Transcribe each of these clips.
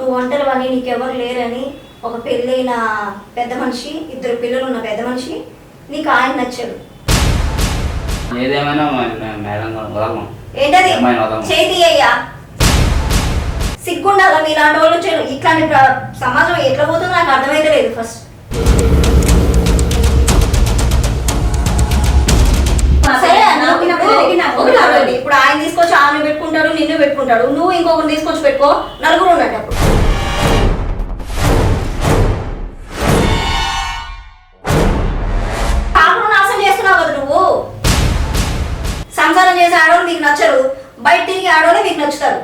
నువ్వు ఒంటరి అని నీకెవరు లేరని ఒక పెళ్ళైన పెద్ద మనిషి ఇద్దరు పిల్లలు ఉన్న పెద్ద మనిషి నీకు ఆయన నచ్చాడు. ఏదేమైనా మేడం ఏంటది? చేతి అయ్యా సిగ్గుండాలా? మీలాంటి వాళ్ళు చే- ఇట్లాంటి సమాజం ఎట్లా పోతుందో నాకు అర్థమైతే లేదు ఫస్ట్. ఇప్పుడు ఆయన తీసుకొచ్చి ఆమె పెట్టుకుంటాడు నిన్ను పెట్టుకుంటాడు. నువ్వు ఇంకొకరిని తీసుకొచ్చి పెట్టుకో. నలుగురు ఉన్నట్టు మీకు నచ్చరు బయట తిరిగి ఆడవాళ్ళు మీకు నచ్చుతారు.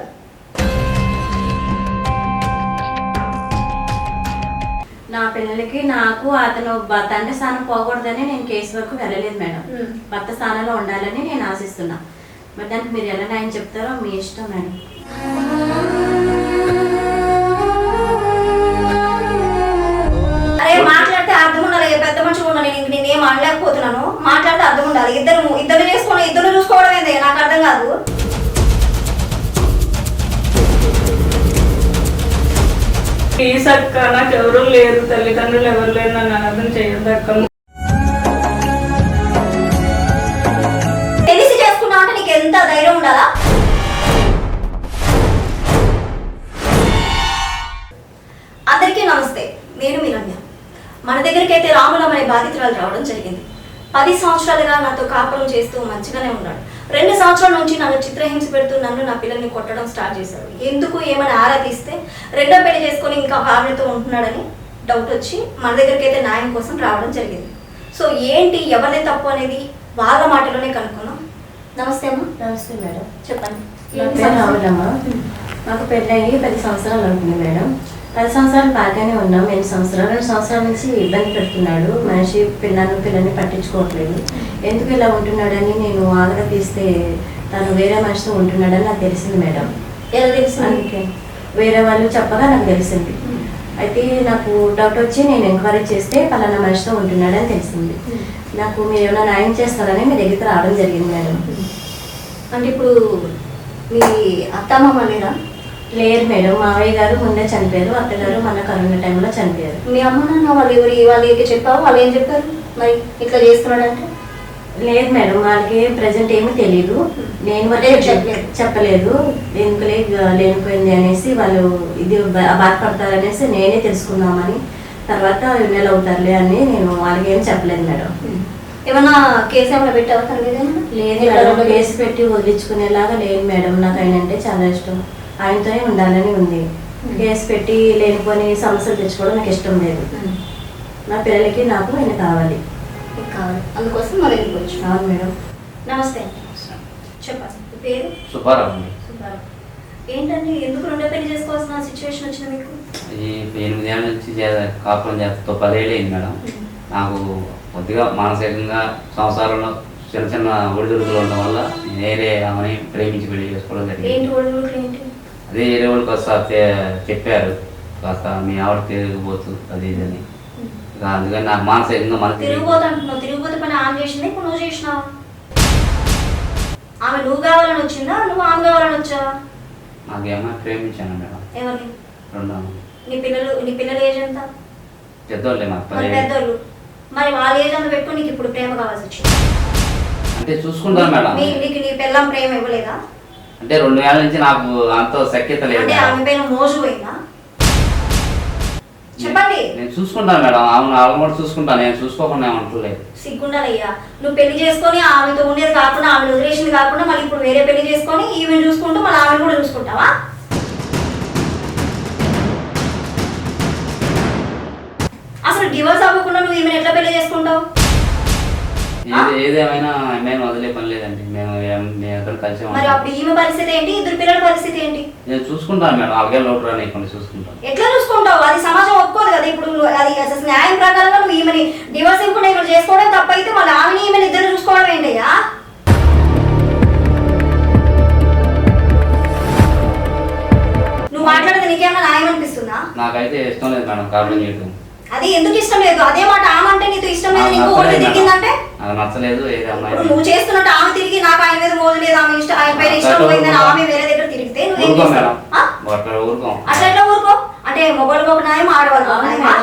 నా పిల్లలకి నాకు అతను తండ్రి స్థానం పోకూడదని నేను కేసు వరకు వెళ్ళలేదు మేడం. భర్త స్థానంలో ఉండాలని నేను ఆశిస్తున్నా. మరి దానికి మీరు ఎలా న్యాయం చెప్తారో మీ ఇష్టం మేడం. మాట్లాడితే అర్థం ఉండాలి పెద్ద మనిషి ఉన్నా నేను నేను ఏం అనలేకపోతున్నాను మాట్లాడితే అర్థం ఉండాలి ఇద్దరు ఇద్దరు చేసుకుని ఇద్దరు చూసుకోవడం ఏంది? నాకు అర్థం కాదు. ప్లీజ్ అక్క నాకు ఎవరు లేరు తల్లిదండ్రులు ఎవరు లేరు నన్ను అర్థం చేయొద్దు బాధితురాలు రావడం జరిగింది. పది సంవత్సరాలుగా నాతో కాపురం చేస్తూ మంచిగానే ఉన్నాడు. రెండు సంవత్సరాల నుంచి నన్ను చిత్రహింస పెడుతూ నన్ను నా పిల్లల్ని కొట్టడం స్టార్ట్ చేశాడు ఎందుకు ఏమని ఆరా తీస్తే రెండో పెళ్ళి చేసుకొని ఇంకా ఆవిడతో ఉంటున్నాడని డౌట్ వచ్చి మన దగ్గరికి అయితే న్యాయం కోసం రావడం జరిగింది. సో ఏంటి ఎవరిది తప్పు అనేది వాళ్ళ మాటలోనే కనుక్కుందాం. నమస్తే అమ్మా. నమస్తే మేడం. చెప్పండి. నా ఏంటి పేరు సమస్య? రావులమ్మ. మాకు పెళ్ళయి పది సంవత్సరాలు అవుతుంది మేడం. పది సంవత్సరాలు బాగానే ఉన్నాం. ఎన్ని సంవత్సరాలు. రెండు సంవత్సరాల నుంచి ఇబ్బంది పెడుతున్నాడు. మనిషి పిల్లలను పిల్లల్ని పట్టించుకోవట్లేదు. ఎందుకు ఇలా ఉంటున్నాడని నేను ఆగ్రహ తీస్తే తను వేరే మనిషితో ఉంటున్నాడని నాకు తెలిసింది మేడం. ఎలా తెలిసింది? అందుకే. వేరే వాళ్ళు చెప్పగా నాకు తెలిసింది. అయితే నాకు డౌట్ వచ్చి నేను ఎంక్వైరీ చేస్తే పలానా మనిషితో ఉంటున్నాడని తెలిసింది. నాకు మీరు ఏమైనా న్యాయం చేస్తారని మీ దగ్గరికి రావడం జరిగింది మేడం. అంటే ఇప్పుడు మీ అత్తమ్మ లేరా లేరు మేడం మావయ్య గారు ముందే చనిపోయారు అత్తగారు మన కరోనా టైంలో చనిపోయారు. మీ అమ్మ నాన్న వాళ్ళు ఎవరి వాళ్ళకి చెప్పావు? వాళ్ళు ఏం చెప్పారు? మరి ఇట్లా చేస్తున్నాడంటే? లేదు మేడం వాళ్ళకి ప్రజెంట్ ఏమీ తెలియదు నేను వరకే లేదు, చెప్పలేదు. ఎందుకులే లేనిపోయింది అనేసి వాళ్ళు ఇది బాధపడతారనేసి నేనే తెలుసుకుందామని తర్వాత నెల అవుతారులే అని నేను వాళ్ళకి ఏం చెప్పలేదు మేడం. ఏమన్నా కేసు ఏమైనా పెట్టావా? లేదు? కేసు పెట్టి వదిలించుకునేలాగా లేదు మేడం. నాకు ఆయన అంటే చాలా ఇష్టం. ఆయనతోనే ఉండాలని ఉంది. కేసు పెట్టి లేనిపోని సమస్యలు తెచ్చుకోవడం నాకు ఇష్టం లేదు. నా పిల్లలకి నాకు ఆయన కావాలి. కావాలి. అందుకోసం మరి అవును మేడం. నమస్తే. అండి చెప్పండి పేరు? సుబ్బారావు ఏంటండి? ఎందుకు రెండో పెళ్ళి చేసుకోవాల్సిన సిచ్యువేషన్ వచ్చింది మీకు? ఈ ఎనిమిదేళ్ళ నుంచి చే- కాపురం చేస్తూ పదేళ్ళు అయింది మేడం. నాకు కొద్దిగా మానసికంగా సంసారంలో చిన్న చిన్న ఒడిదుడుకులు ఉండడం వల్ల నేను వేరే ఆమెని ప్రేమించి పెళ్ళి చేసుకోవడం ఏంటి జరిగింది ఒడిదుడుకులు ఏంటి? అదే వాళ్ళు కాస్త చెప్పారు. కాస్త మీ ఆవిడ తిరిగిపోతు అది ఇది అని. అందుకని నాకు మానసికంగా మనకి తిరిగిపోతే అంటున్నావు తిరిగిపోతే పని ఆమె చేసింది ఇప్పుడు నువ్వు చేసినావు? ఆమె నువ్వు కావాలని వచ్చిందా నువ్వు ఆమె కావాలని వచ్చావా నాకేమో ప్రేమించాను మేడం. ఎవరిని? రెండు నీ పిల్లలు నీ పిల్లల ఏజ్ ఎంత? పెద్దోళ్ళే పదేళ్ళు పెద్దోళ్ళు. మరి వాళ్ళ ఏజ్ అంత పెట్టుకొని నీకు ఇప్పుడు ప్రేమ కావాల్సి వచ్చింది. అంటే చూసుకుంటాను మేడం. నీకు నీ పిల్లం ప్రేమ ఇవ్వలేదా? అంటే రెండు వేల నుంచి నాకు అంత సఖ్యత లేదు అంటే. ఆమె పైన చెప్పండి. నేను చూసుకుంటాను మేడం. ఆమె ఆమె కూడా చూసుకుంటాను నేను చూసుకోకుండా ఏమంటలేదు సిగ్గుండాలయ్యా నువ్వు పెళ్ళి చేసుకొని ఆమెతో ఉండేది కాకుండా ఆమె వదిలేసింది కాకుండా మళ్ళీ ఇప్పుడు వేరే పెళ్ళి చేసుకొని ఈమెను చూసుకుంటూ మళ్ళీ ఆమెను కూడా చూసుకుంటావా? అసలు డివోర్స్ అవ్వకుండా నువ్వు ఈమెను ఎట్లా పెళ్ళి చేసుకుంటావు? ఏది ఏదేమైనా మేము వదిలే పని లేదండి. మేము ఏం- మేము ఇద్దరు కలిసి మరి ఉంటాం అప్పుడు ఈమె పరిస్థితి ఏంటి? ఇద్దరు పిల్లల పరిస్థితి ఏంటి? నేను చూసుకుంటాను మేడం. అలాగే లోటు రానివ్వకుండా చూసుకుంటాను. ఎట్లా చూసుకుంటావు? అది సమాజం ఒప్పుకోదు కదా. ఇప్పుడు నువ్వు అది అసలు న్యాయం ప్రకారంగా నువ్వు ఈమెని డివోర్స్ ఇవ్వకుండా ఈమెను చేసుకోవడం తప్పైతే మళ్ళీ ఆమెని ఈమెను ఇద్దరు చూసుకోవడం ఏంటయ్యా? నువ్వు మాట్లాడేది నీకేమైనా న్యాయం అనిపిస్తుందా? నాకైతే ఇష్టం లేదు మేడం. చేయడం అది ఎందుకు ఇష్టం లేదు? అదే మాట ఆమె అంటే నీతో ఇష్టం లేదు. నాకు నీకు ఓటు నాకు నచ్చలేదు ఏది అమ్మాయి ఇప్పుడు నువ్వు చేస్తున్నట్టు ఆమె తిరిగి నాకు ఆయన మీద మోజు లేదు ఆమె ఇష్టం ఆయన పైన ఇష్టం పోయిందని. ఆమె వేరే దగ్గర తిరిగితే నువ్వేం ఊరుకోం చేస్తావు? మేడం. ఆ? అట్లా ఊరుకోం. అట్లా ఎట్లా ఊరుకో? అంటే మొగోళ్ళకి ఒక న్యాయం ఆడవాళ్ళకి ఒక న్యాయమా?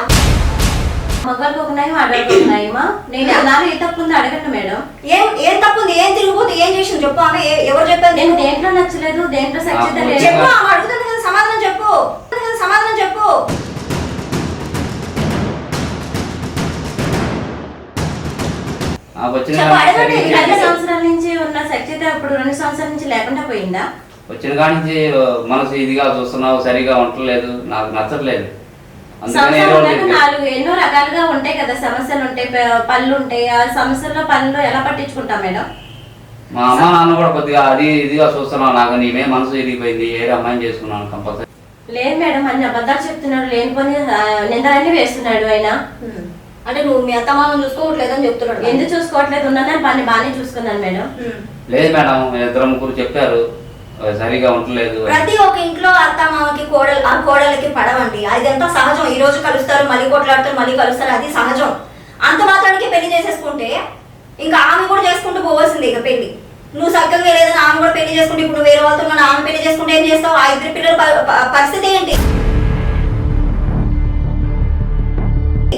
మగవాళ్ళకి ఒక న్యాయం ఆడవాళ్ళకి ఒక న్యాయమా? నేను నాలో ఏ తప్పు ఉందో అడగండి మేడం. ఏం ఏం తప్పుంది ఏం తిరిగిపోతుంది? ఏం చేసింది? చెప్పు ఆమె ఏ- ఎవరు చెప్పారు నేను నీకు? దేంట్లో నచ్చలేదు దేంట్లో లేదు. చెప్పు ఆమె అడుగుతుంది కదా సమాధానం చెప్పు. అడుగుతుంది కదా సమాధానం చెప్పు. వచ్చిన రెండు. సంవత్సరాల నుంచి ఉన్న సత్యత ఇప్పుడు రెండు సంవత్సరాల నుంచి లేకుండా పోయిందా? వచ్చిన కాడి నుంచి మనసు ఇదిగా చూస్తున్నావు సరిగా ఉండట్లేదు నాకు నచ్చట్లేదు. నాలుగు ఎన్నో రకాలుగా ఉంటాయి కదా సమస్యలు ఉంటాయి ప- పనులు ఉంటాయి ఆ సమస్యల్లో పనులు ఎలా పట్టించుకుంటాం మేడం? మా అమ్మ నాన్న కూడా కొద్దిగా అది ఇదిగా చూస్తున్నావు నాకు నీవే మనసు ఇరిగిపోయింది ఏ అమ్మాయిని చేసుకున్నాను కంపల్సరీ. లేదు మేడం అన్ని అబద్ధాలు చెప్తున్నాడు లేనిపోని ఆ, నిందలన్నీ వేస్తున్నాడు ఆయన. అంటే నువ్వు మీ అత్తమామను చూసుకోవట్లేదని చెప్తున్నాడు ఎందుకు చూసుకోవట్లేదు? ఉన్నానని పని బాగానే చూసుకున్నాను మేడం. లేదు మేడం ఇద్దరు ముగ్గురు చెప్పారు. సరిగా ఉండలేదు అని. ప్రతి ఒక్క ఇంట్లో అత్త మామకి కోడలు ఆ కోడలకి పడవండి. అదంతా సహజం. ఈ రోజు కలుస్తారు మళ్ళీ కొట్లాడతారు మళ్ళీ కలుస్తారు అది సహజం. అంత మాత్రానికి పెళ్ళి చేసేసుకుంటే ఇంకా ఆమె కూడా చేసుకుంటూ పోవాల్సిందే ఇక పెళ్ళి. నువ్వు చక్కగా లేదని ఆమె కూడా పెళ్ళి చేసుకుంటే ఇప్పుడు వేరే వాళ్ళతో ఆమె పెళ్ళి చేసుకుంటే ఏం చేస్తావు? ఆ ఇద్దరు పిల్లల పరిస్థితి ఏంటి?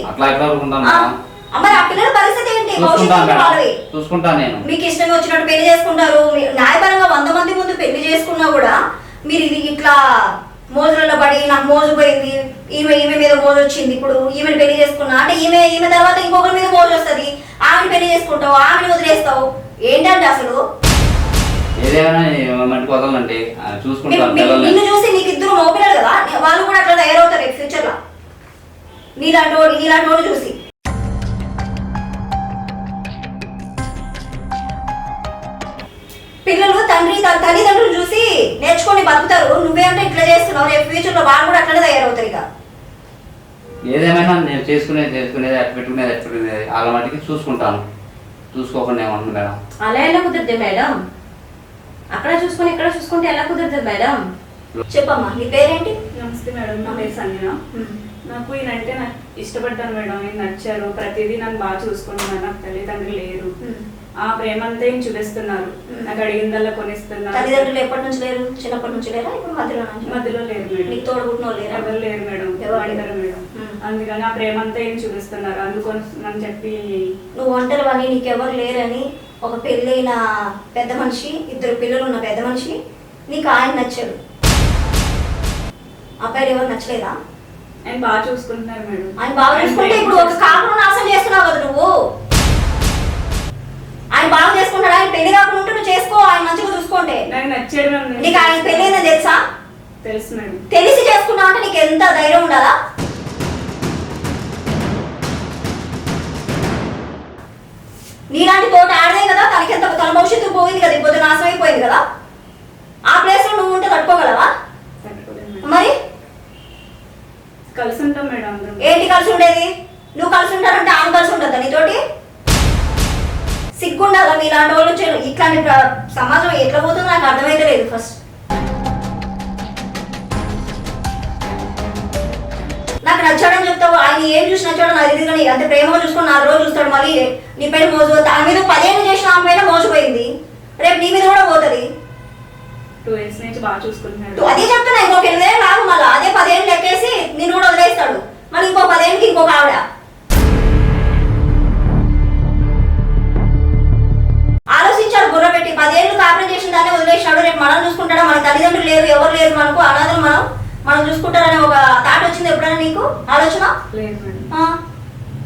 అట్లా ఎట్లా ఊరుకుంటాను? మరి ఆ పిల్లల పరిస్థితి ఏంటి? భవిష్యత్తు చూసుకుంటాను మేడం. చూసుకుంటాను నేను. మీకు ఇష్టం వచ్చినట్టు పెళ్ళి చేసుకుంటారు. మీ- న్యాయపరంగా వంద మంది ముందు పెళ్ళి చేసుకున్నా కూడా మీరు ఇది ఇట్లా మోజులలో పడి నాకు మోజు పోయింది ఈమె ఈమె మీద మోజు వచ్చింది ఇప్పుడు ఈమెను పెళ్ళి చేసుకున్నా. అంటే ఈమె ఈమె తర్వాత ఇంకొకరి మీద మోజు వస్తుంది. ఆమెను పెళ్ళి చేసుకుంటావు ఆమెను వదిలేస్తావు. ఏంటంటే అసలు? ఏదేమైనా మట్టి వదలండి ఆ, మీ- చూసుకుంటాను మీ- పిల్లల్ని. నిన్ను చూసి నీకు ఇద్దరు మోపినారు కదా? వాళ్ళు కూడా అట్లా తయారవుతారు ఫ్యూచర్లో నీలాంటి వాడు నీలాంటి వాడు చూసి. పిల్లలు తండ్రి తన తల్లిదండ్రులు చూసి నేర్చుకొని బతుకుతారు. నువ్వేంటే ఇట్లా చేస్తున్నావు. రేపు ఫ్యూచర్లో వాళ్ళు కూడా అట్లనే తయారవుతారు ఇక. ఏదేమైనా నేను చేసుకునేది చేసుకునేది అట్టు పెట్టుకునేది అట్టు పెట్టుకునేది వాళ్ళ మట్టికి చూసుకుంటాను. చూసుకోకుండా ఏమన్నా మేడం. అలా ఎలా కుదురుతుంది మేడం? అక్కడ చూసుకుని ఇక్కడ చూసుకుంటే ఎలా కుదురుతుంది మేడం? చెప్పమ్మా నీ పేరేంటి? నమస్తే మేడం నా పేరు సంజన. నాకు ఈయనంటే నాకు ఇష్టపడ్డాను మేడం. ఈయన నచ్చారు? ప్రతిదీ నన్ను బాగా చూసుకుంటున్నారు. నాకు తల్లిదండ్రులు లేరు. ఆ ప్రేమ అంతా ఈయన చూపిస్తున్నారు. మ్మ్. నాకు అడిగిందల్లా కొనిస్తున్నారు. తల్లిదండ్రులు ఎప్పటి నుంచి లేరు? చిన్నప్పటి నుంచి లేరా? ఇప్పుడు మధ్యలో మధ్యలో లేరు మేడం. తోడుకుంటున్న లేరా? ఎవరు లేరు మేడం. ఎవరు మేడం మ్మ్. అందుకని ఆ ప్రేమ అంతా ఏం చూపిస్తున్నారు అందుకోసం చెప్పి నువ్వు ఒంటరి అని నీకెవరు లేరని ఒక పెళ్ళైన పెద్ద మనిషి ఇద్దరు పిల్లలు ఉన్న పెద్ద మనిషి నీకు ఆయన నచ్చాడు. అబ్బాయిలు ఎవరు నచ్చలేదా? ఆయన బాగా చూసుకుంటున్నారు మేడం. ఆయన బాగా చూసుకుంటే ఇప్పుడు ఒక కాపురం నాశనం చేస్తున్నావు కదా నువ్వు. ఆయన బాగా చేసుకుంటాడు ఆయన పెళ్ళి కాకుండా నువ్వు చేసుకో ఆయన మంచిగా చూసుకోండి నాకు నచ్చాడు మేడం. నీకు ఆయన పెళ్ళైందని తెలుసా? తెలుసు మేడం. తెలిసి చేసుకున్నావు అంటే నీకు ఎంత ధైర్యం ఉండాలా? నీలాంటి తోట ఆడదే కదా తనకి ఎంత తన భవిష్యత్తు పోయింది కదా ఇప్పుడు నాశనం అయిపోయింది కదా. ఆ ప్లేస్లో నువ్వు ఉంటే తట్టుకోగలవా? మేడం. మరి? కలిసి ఉంటాం మేడం అందరం. ఏంటి కలిసి ఉండేది నువ్వు కలిసి ఉంటానంటే ఆమె కలిసి ఉంటుందా నీతోటి? సిగ్గుండాలా? మీలాంటి వాళ్ళు చే- ఇట్లాంటి ప్ర- సమాజం ఎట్లా పోతుందో నాకు అర్థమైతే లేదు ఫస్ట్ నాకు నచ్చాడని చెప్తావు. ఆయన ఏం చూసి నచ్చాడో నాకు తెలియదు కానీ అంత ప్రేమగా చూసుకొని నాలుగు రోజులు చూస్తాడు. మళ్ళీ నీ పైన మోజు ఆమె మీద పదేళ్ళు చేసిన ఆమె పైన మోసపోయింది. రేపు నీ మీద కూడా పోతుంది. టూ ఇయర్స్ నుంచి బాగా చూసుకుంటున్నాడు. అదే చెప్తున్నా ఇంకొక ఎనిమిదేళ్ళు రాదు మళ్ళీ అదే పదేళ్ళు లెక్కేసి నిన్ను కూడా వదిలేస్తాడు. మళ్ళీ ఇంకో పదేళ్ళకి ఇంకొక ఆవిడ. ఆలోచించాడు బుర్ర పెట్టి పదేళ్ళు కాపురం చేసిన దాన్ని వదిలేసాడు రేపు మనం చూసుకుంటాడా? మన తల్లిదండ్రులు లేరు ఎవరు లేరు మనకు అనాథలు మనం మనం చూసుకుంటారనే ఒక థాట్ వచ్చింది ఎప్పుడైనా నీకు? ఆలోచన?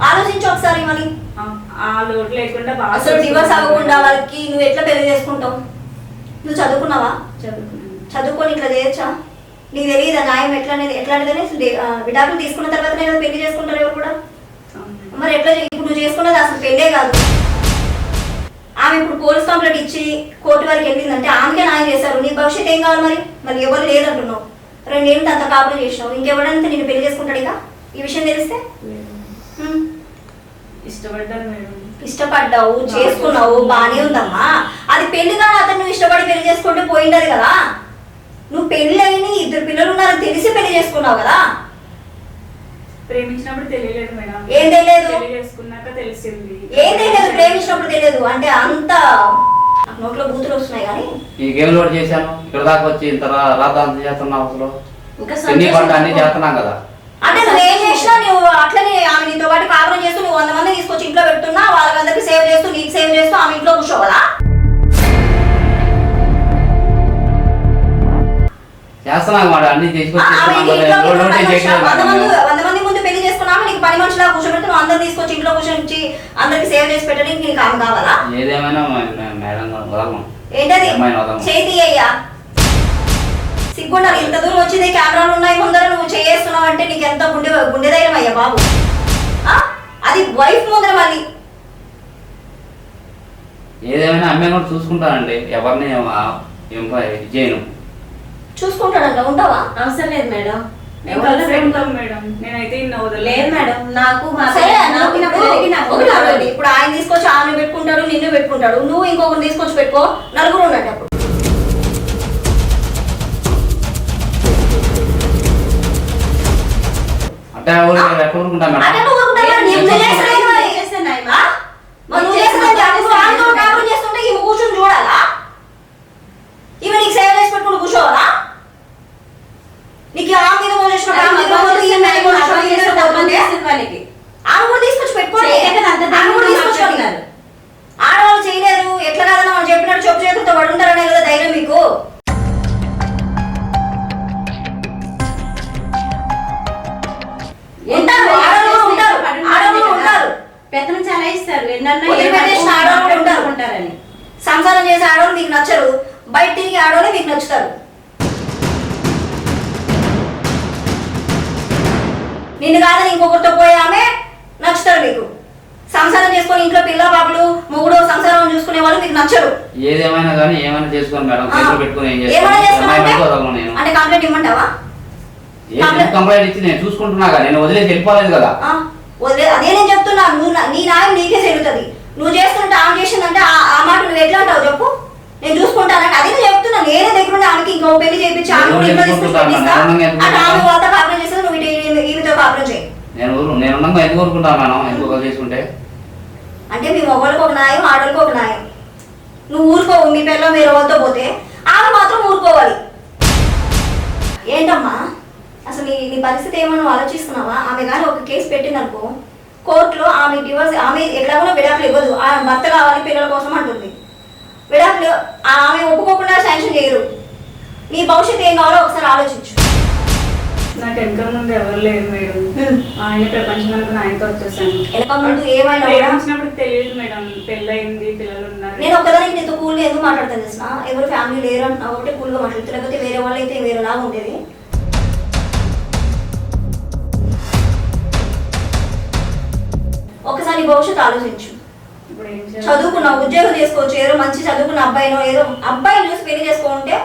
ఆలోచించు ఒకసారి బాగా అసలు డివోర్స్ అవ్వకుండా. వాళ్ళకి నువ్వు ఎట్లా పెళ్ళి చేసుకుంటావు? నువ్వు చదువుకున్నావా? చదువుకొని ఇట్లా చేయొచ్చా? నీకు తెలియదా న్యాయం ఎట్లా అనేది ఎట్లాంటిదని విడాకులు తీసుకున్న తర్వాతనే కదా పెళ్ళి చేసుకుంటారు ఎవరు కూడా. మరి ఎట్లా ఇప్పుడు నువ్వు చేసుకున్నది అసలు పెళ్ళే కాదు. ఆమె ఇప్పుడు పోలీస్ కంప్లైంట్ ఇచ్చి కోర్టు వరకు వెళ్ళిందంటే ఆమెకే న్యాయం చేశారు. నీ భవిష్యత్తు ఏం కావాలి మరి? మరి ఎవరు లేదంటున్నావు రెండేళ్ళు అంత కాపురం చేసినావు? ఇంకెవడంతా నేను పెళ్ళి చేసుకుంటాడు ఇక? ఈ విషయం తెలిస్తే. ఇష్టపడ్డాను మేడం. ఇష్టపడ్డావు చేసుకున్నావు బానే ఉందమ్మా. అది పెళ్ళి కానీ అతను నువ్వు ఇష్టపడి పెళ్ళి చేసుకుంటే పోయిండదు కదా. నువ్వు పెళ్ళి అయిన ఇద్దరు పిల్లలు ఉన్నారని తెలిసి పెళ్ళి చేసుకున్నావు కదా. ప్రేమించినప్పుడు తెలియలేదు మేడం. ఏం తెలియదు? పెళ్ళి చేసుకున్నాక తెలిసింది. ఏం తెలియదు ప్రేమించినప్పుడు తెలియదు. అంటే అంత నోట్లో బూతులు వస్తున్నాయి కానీ. ఈ గేమ్ లోడ్ చేశాను. ఇక్కడ దాకా వచ్చి ఇంత రా- రాద్దాంతం చేస్తున్నావు అసలు. ఇంకా అన్ని. చేస్తున్నాం కదా. అంటే నువ్వు ఏం చేసినా నువ్వు అట్లనే ఆమె నీతో పాటు కాపురం చేస్తూ నువ్వు వంద మంది తీసుకొచ్చి ఇంట్లో పెడుతున్నా వాళ్ళందరికీ సేవ్ చేస్తూ నీకు సేవ్ చేస్తూ ఆమె ఇంట్లో కూర్చోవాలా? చేస్తున్నాం అన్ని వంద మంది మంది పెళ్ళి చేసుకున్నాము నీకు పని మనిషిలా కూర్చోబెట్టి నువ్వు అందరిని తీసుకొచ్చి ఇంట్లో కూర్చొని అందరికి సేవ్ చేసి పెట్టడానికి నీకు ఆమె కావాలా? ఏదేమైనా మేడం ఏంటది? చేతి అయ్యా. సిగ్గుండాలి ఇంత దూరం వచ్చింది కెమెరాలు ఉన్నాయి ముందర నువ్వు చేస్తున్నావు అంటే నీకు ఎంత గుండె గుండె ధైర్యం అయ్యా బాబు. ఆ? అది వైఫ్ ముందర మళ్ళీ. ఏదేమైనా అమ్మాయి కూడా చూసుకుంటానండి ఎవరిని ఏం చేయను. చూసుకుంటాడంట ఉంటావా? అవసరం లేదు మేడం. ఇప్పుడు ఆయన తీసుకొచ్చి ఆమె పెట్టుకుంటాడు నిన్ను పెట్టుకుంటాడు. నువ్వు ఇంకొకరిని తీసుకొచ్చి పెట్టుకో. నలుగురు ఉన్నట్టు ఊరుకుంటాం అంటే మేడం. పెత్తనం చాలా ఇస్తారు. ఉంటారని సంసారం చేసే ఆడవాళ్ళు మీకు నచ్చరు. బయట తిరిగి ఆడవాళ్ళు మీకు నచ్చుతారు. నిన్ను కాదని ఇంకొకరితో పోయే ఆమె నచ్చుతారు మీకు సంసారం చేసుకొని ఇంట్లో పిల్ల పాపలు మొగుడు సంసారం చూసుకునే వాళ్ళు మీకు నచ్చరు. ఏదేమైనా కానీ ఏమైనా చేసుకోను మేడం. పెట్టుకుని ఏం చేస్తాను? అంటే? కంప్లైంట్ ఇమ్మంటావా? కంప్లైంట్ ఇచ్చి నేను చూసుకుంటున్నా కదా. నేను వదిలేసి వెళ్ళిపోలేదు కదా. ఆ, వదిలే అదే నేను చెప్తున్నా? నువ్వు నా- నీ న్యాయం నీకే చెల్లుతుంది నువ్వు చేస్తుంటే ఆమె చేసిందంటే ఆ మాట నువ్వు ఎట్లా అంటావు చెప్పు? నేను చూసుకుంటానంటే అదే నేను చెప్తున్నా. నేనే దగ్గర ఉండి ఆమెకి ఇంకో పెళ్ళి చేయించి ఆమె నేను ఇంట్లో. నేను ఎందుకు అటు ఆమె కాపురం చేస్తే నువ్వు ఈమెతో కాపురం చేయి. నేను ఎందుకు మేడం చేసుకుంటే అంటే మీ మగవాళ్ళకి ఒక న్యాయం ఆడవాళ్ళకి ఒక న్యాయం. నువ్వు ఊరుకోవు మీ పిల్ల మీరు వాళ్ళతో పోతే ఆమె మాత్రం ఊరుకోవాలి. ఏంటమ్మా? అసలు నీ నీ పరిస్థితి ఏమో నువ్వు ఆలోచిస్తున్నావా? ఆమె కానీ ఒక కేసు పెట్టిందనుకో కోర్టులో ఆమె డివోర్స్ ఆమె ఎట్లాగో విడాకులు ఇవ్వదు. ఆ భర్త కావాలి పిల్లల కోసం అంటుంది. విడాకులు ఆమె ఒప్పుకోకుండా శాంక్షన్ చేయరు. నీ భవిష్యత్తు ఏం కావాలో ఒకసారి ఆలోచించు. నాకు వెనక ముందు ఎవరు లేరు మేడం. ఆయన ప్రపంచం అనుకుని ఆయనతో వచ్చేసాను. వెనక ముందు ఏమైనా కూడా ప్రేమించినప్పుడు తెలియదు మేడం. పెళ్ళయింది పిల్లలు ఉన్నారు. నేను ఒక్కదానికి నీతో కూల్గా ఎందుకు మాట్లాడతాను తెలిసిన ఎవరు ఫ్యామిలీ లేరు అంటున్నా ఒకటి కూల్గా మాట్లాడుతూ లేకపోతే వేరే వాళ్ళు అయితే వేరేలాగా ఉండేది. ఒకసారి భవిష్యత్తు ఆలోచించు? చదువుకున్న ఉద్యోగం చేసుకోవచ్చు ఏదో మంచి చదువుకున్న అబ్బాయినో ఏదో అబ్బాయిని చూసి పెళ్ళి చేసుకుంటే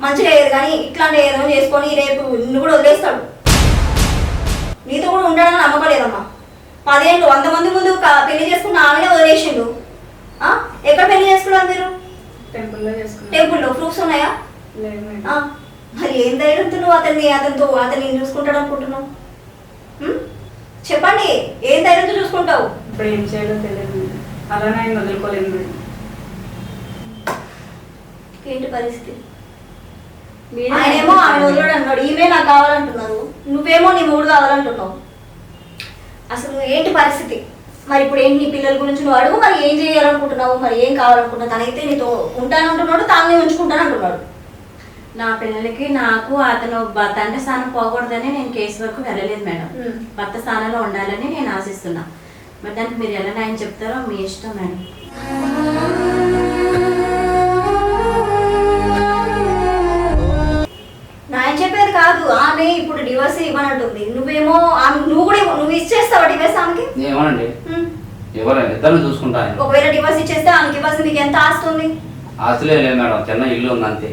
మంచిగా ఏది కానీ ఇట్లాంటి ఏదో చేసుకొని రేపు నిన్ను కూడా వదిలేస్తాడు నీతో కూడా ఉండడానికి నమ్మకం లేదమ్మా పదేళ్ళు వంద మంది ముందు పెళ్ళి చేసుకున్న ఆమెనే వదిలేసిండు ఆ? ఎక్కడ పెళ్ళి చేసుకున్నారు మీరు టెంపుల్లో ప్రూఫ్స్ ఉన్నాయా లేదు? మరి ఏం ధైర్యంతో నువ్వు అతన్ని అతనితో అతన్ని చూసుకుంటాడు అనుకుంటున్నావు? చెప్పండి ఏం ధైర్యంతో చూసుకుంటావు? ఇప్పుడు ఏం చేయాలో తెలియదు. అలానే ఆయన వదులుకోలేదు మేడం ఏంటి పరిస్థితి? మీరే ఆయనేమో ఆమె వదిలేడు అన్నాడు. ఈమె నాకు కావాలంటున్నారు నువ్వేమో నీ మూడు కావాలంటున్నావు. అసలు ఏంటి పరిస్థితి? మరి ఇప్పుడు ఏంటి నీ పిల్లల గురించి నువ్వు అడుగు మరి ఏం చేయాలనుకుంటున్నావు మరి ఏం కావాలనుకుంటున్నావు? తనైతే నీతో ఉంటానంటున్నాడు తాను ఉంచుకుంటానంటున్నాడు. నా పిల్లలకి నాకు అతను తండ్రి స్థానం పోకూడదని నేను కేసు వరకు వెళ్ళలేదు మేడం. భర్త స్థానంలో ఉండాలని నేను ఆశిస్తున్నా. మరి దానికి మీరు ఎలా న్యాయం చెప్తారో మీ ఇష్టం మేడం. నాయన చెప్పేది కాదు. ఆమె ఇప్పుడు డివోర్స్ ఇవ్వనంటుంది. నువ్వేమో ఆమె నువ్వు కూడా నువ్వు ఇచ్చేస్తావా డివోర్స్ ఆమెకి? ఏమోనండి. ఉం. ఎవరైనా ఇద్దరు చూసుకుంటాను నేను. ఒకవేళ డివోర్స్ ఇచ్చేస్తే ఆమెకి ఇవ్వాల్సింది మీకు ఎంత ఆస్తుంది ఆస్తులే లేదు మేడం. చిన్న ఇల్లు ఉంది అంతే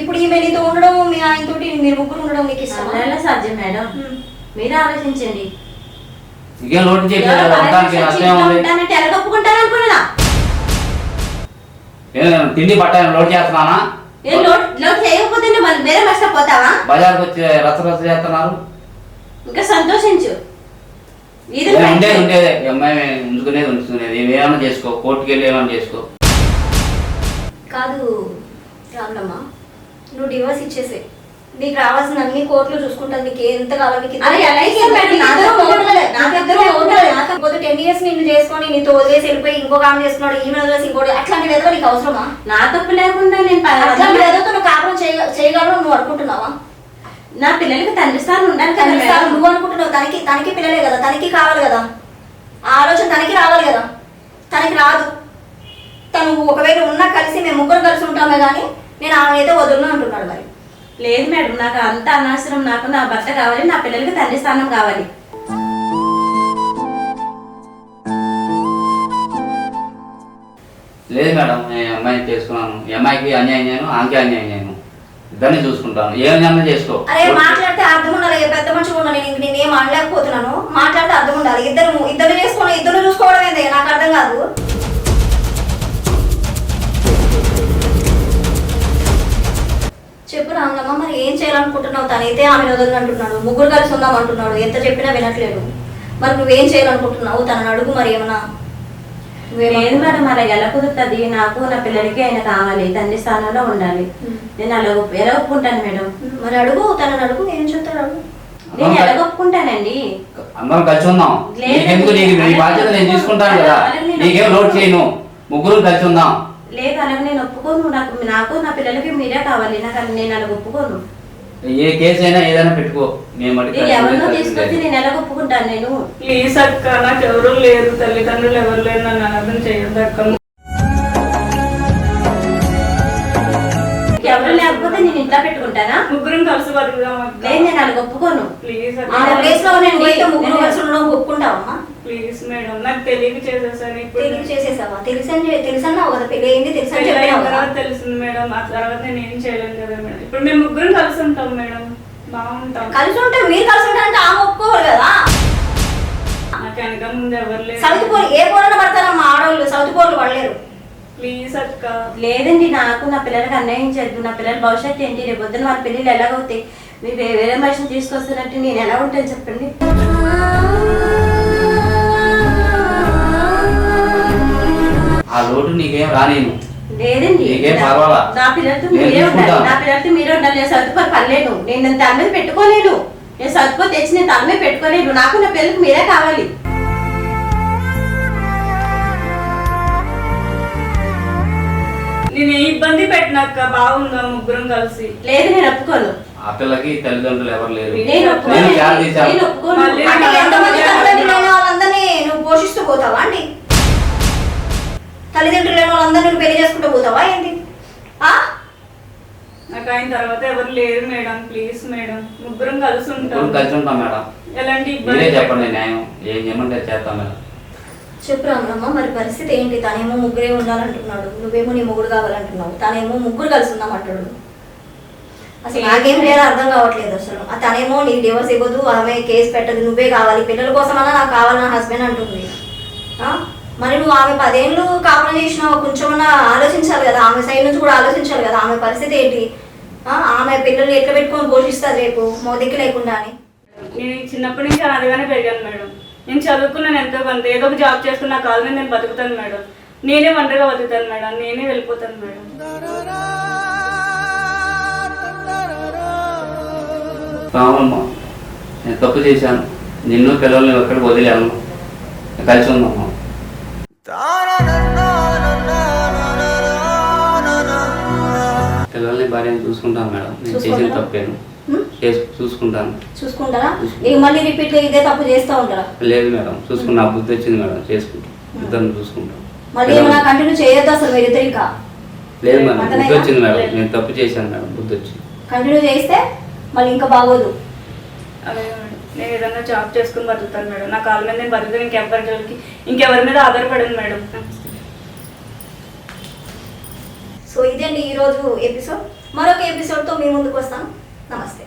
ఇప్పుడు ఈమె నీతో ఉండడం మీ ఆయనతో మీరు ముగ్గురు ఉండడం నీకు ఇష్టమా? అలా ఎలా సాధ్యం మేడం. మీరే ఆలోచించండి. ఇంకేం లోటు చేయలేదు ఇంట్లో ఉంది. ఉంటానంటే ఎలా ఒప్పుకుంటాను అనుకున్నా ఏం తిండి బట్ట లోడ్ చేస్తున్నానా? ఏం లోడ్ లోడ్ చేయకపోతే నువ్వు మరి వేరే నష్టపోతావా బజార్కి వచ్చి రచ్చ రచ్చ చేస్తున్నారు. ఇంకా సంతోషించు. ఇది ఏం ఉండేది ఉండేది. ఈ అమ్మాయి ఉంచుకునేది ఉంచుకునేది. ఏమైనా చేసుకో కోర్టుకి వెళ్ళి ఏమైనా చేసుకో. కాదు రాములమ్మ నువ్వు డివోర్స్ ఇచ్చేసే. నీకు రావాల్సిన అన్ని కోట్లు చూసుకుంటాను నీకు ఎంత కావాలి టెన్ ఇయర్స్ నిన్ను చేసుకొని నీతో వదిలేసి వెళ్ళిపోయి ఇంకొక ఆమె చేసుకున్నాడు ఈమె వదిలేసి ఇంకోటి అట్లాంటివి ఏదో నీకు అవసరమా? నా తప్పు లేకుండా నేను ఏదో నువ్వు కాపురం చేయ- చేయగలవు నువ్వు అనుకుంటున్నావా? నా పిల్లలకి తండ్రి స్థానం ఉండాలి కనీసం మేడం. నువ్వు అనుకుంటున్నావు తనకి తనకి పిల్లలే కదా తనకి కావాలి కదా. ఆలోచన తనకి రావాలి కదా. తనకి రాదు. తను ఒకవేళ ఉన్నా కలిసి మేము ముగ్గురు కలిసి ఉంటామే కానీ నేను ఆమె అయితే వదులను అంటున్నాడు మరి. లేదు మేడం నాకు అంత అనవసరం నాకు నా భర్త కావాలి నా పిల్లలకి తండ్రి స్థానం కావాలి. లేదు మేడం నేను అమ్మాయిని చేసుకున్నాను. ఈ అమ్మాయికి అన్యాయం చేయను ఆమెకి అన్యాయం చేయను. ఇద్దరిని చూసుకుంటాను. ఏ అన్యాయం చేసుకో. అరే మాట్లాడితే అర్థం ఉండాలి పెద్ద మనిషి ఉన్నా నేను ఇంక నేనేం అనలేకపోతున్నాను మాట్లాడితే అర్థం ఉండాలి. ఇద్దరు ఇద్దరు చేసుకోవడం ఇద్దరు చూసుకోవడం ఏంది? నాకు అర్థం కాదు. చేయాలనుకుంటున్నావు? తనైతే ఆమె వదలను అంటున్నాడు. ముగ్గురు కలిసి ఉందాం అంటున్నాడు. ఎంత చెప్పినా వినట్లేదు. మరి నువ్వేం చేయాలనుకుంటున్నావు? తనని అడుగు మరి ఏమన్నా. లేదు మేడం అలా ఎలా కుదురుతుంది? నాకు నా పిల్లలకి ఆయన కావాలి. తండ్రి స్థానంలో ఉండాలి. నేను అలా ఎలా ఒప్పుకుంటాను మేడం? మరి అడుగు. తనని అడుగు. ఏం చెప్తాడు అడుగు. నేను ఎలా ఒప్పుకుంటానండి? అందరం కలిసి ఉందాం. లేదు. నీకెందుకు నీకు నీ బాధ్యత నేను తీసుకుంటాను కదా. నీకేం లోడ్ చేయను. ముగ్గురు కలిసి ఉందాం. లేదు అలాగే నేను ఒప్పుకోను. నాకు నాకు నా పిల్లలకి మీరే కావాలి. నాకు నేను అలా ఒప్పుకోను. ఏ కేసు అయినా ఏదైనా పెట్టుకో. మేము నేను ప్లీజ్ అక్క నాకు ఎవరు లేరు. తల్లిదండ్రులు ఎవరు లేరు. నన్ను అర్థం చేయొద్దు అక్క. ఎవరు లేకపోతే నేను ఇంట్లో పెట్టుకుంటానా? ముగ్గురం కలిసి బతుకుదాం నేను అలా ఒప్పుకోను. ప్లీజ్ ఆ ప్లేస్లో నేను ముగ్గురు కలిసి ఉండడం ఒప్పుకుంటావమ్మా. ప్లీజ్ మేడం నాకు తెలియక చేసేసాను ఇప్పుడు. చేసేసావా? తెలిసని తెలుసన్నావు కదా పెళ్ళి అయింది తెలుసని పెళ్ళి అయిన చెప్పినావు కదా. తర్వాత తెలిసింది మేడం ఆ తర్వాత నేను ఏం చేయలేను కదా మేడం. ఇప్పుడు మేము ముగ్గురం కలిసి ఉంటాం మేడం బాగుంటాం. కలిసి ఉంటే మీరు కలిసి ఉంటారంటే ఆమె ఒప్పుకోవాలి కదా. నాకు వెనక ముందు ఎవరు లేరు. సౌత్ పోలు ఏ పోరన పడతారమ్మా ఆడవాళ్ళు సౌత్ పోర్లు పడలేరు. ప్లీజ్ అక్క. లేదండి నాకు నా పిల్లలకి అన్యాయం చేయద్దు నా పిల్లల భవిష్యత్తు ఏంటి? రేపు పొద్దున వాళ్ళ పెళ్ళిళ్ళు ఎలాగవుతాయి? మీరు వే- వేరే మనిషిని తీసుకొస్తున్నట్టు నేను ఎలా ఉంటాను చెప్పండి? ఆ లోటు నీకేం రానేను లేదండి? నా పిల్లలతో మీరే ఉండాలి. నా పిల్లలతో మీరే ఉండాలి. నేను నేను మీద పెట్టుకోలేను. నేను తెచ్చి నేను తల మీద పెట్టుకోలేను. నాకు నా పిల్లలకి మీరే కావాలి. నేను ఇబ్బంది పెట్టినాక బాగుందా ముగ్గురం కలిసి. లేదు నేను ఒప్పుకోను. ఆ పిల్లకి తల్లిదండ్రులు ఎవరు లేరు. నేను ఒప్పుకోను. నేను చాలా తల్లిదండ్రులు లేని వాళ్ళందరినీ పెళ్ళి చేసుకుంటూ పోతావా ఏంటి? ఆ? నాకు ఆయన తర్వాత ఎవరు లేరు మేడం ప్లీజ్ మేడం. ముగ్గురం కలిసి ముగ్గురు ఉంటాం కలిసి ఉంటాం మేడం. ఎలాంటి మీరే ఇబ్బంది? చెప్పండి న్యాయం. ఏం చేయమంటే చేస్తాం మేడం. చెప్పు రామరమ్మ మరి పరిస్థితి ఏంటి? తనేమో ముగ్గురే ఉండాలంటున్నాడు. నువ్వేమో నీ ముగ్గురు కావాలంటున్నావు. తనేమో ముగ్గురు కలిసి ఉందాం అంటాడు. అసలు నాకేం లేదు అర్థం కావట్లేదు అసలు. ఆ తనేమో నీకు డివోర్స్ ఇవ్వదు ఆమె కేసు పెట్టదు నువ్వే కావాలి. పిల్లల కోసమన్నా నాకు కావాలి నా హస్బెండ్ అంటుంది. ఆ? మరి నువ్వు ఆమె పదేళ్ళు కాపురం చేసినావు కొంచెమన్నా ఆలోచించాలి కదా. ఆమె సైడ్ నుంచి కూడా ఆలోచించాలి కదా. ఆమె పరిస్థితి ఏంటి? ఆ? ఆమె పిల్లలు ఎట్లా పెట్టుకొని పోషిస్తారు రేపు? మోదిక్కి లేకుండా అని. నేను చిన్నప్పటి నుంచి అనాథగానే పెరిగాను మేడం. నేను చదువుకున్నాను ఎంతో కొంత. ఏదో ఒక జాబ్ చేసుకున్న నా కాళ్ళ మీద నేను బతుకుతాను మేడం. నేనే ఒంటరిగా బతుకుతాను మేడం. నేనే వెళ్ళిపోతాను మేడం. రామమ్మ నేను తప్పు చేశాను. నిన్ను పిల్లల్ని ఎక్కడికి వదిలేను. కలిసి ఉందాం పిల్లల్ని భార్యను చూసుకుంటాను మేడం. నేను చేసిన? తప్పేను. చూసుకుంటాను. చూసుకుంటారా? ఇక మళ్ళీ రిపీట్ ఇదే తప్పు చేస్తూ ఉంటారా? లేదు మేడం. చూసుకున్నా బుద్ధి వచ్చింది మేడం. చేసుకుంటాం. ఇద్దరిని చూసుకుంటాం. మళ్ళీ ఏమైనా కంటిన్యూ చేయొద్దు అసలు మీరు ఇద్దరు ఇంకా? లేదు మేడం? బుద్ధి వచ్చింది మేడం. నేను తప్పు చేశాను మేడం. బుద్ధి వచ్చింది. కంటిన్యూ చేస్తే మళ్ళీ ఇంకా బాగోదు. నేను ఏదైనా జాబ్ చేసుకుని బతుకుతాను మేడం. నా కాళ్ళ మీద నేను బతుకుతాను ఇంకెవరికి ఇంకెవరి మీద ఆధారపడను మేడం. సో ఇదండి ఈరోజు ఎపిసోడ్ మరొక ఎపిసోడ్తో మీ ముందుకు వస్తాను. నమస్తే.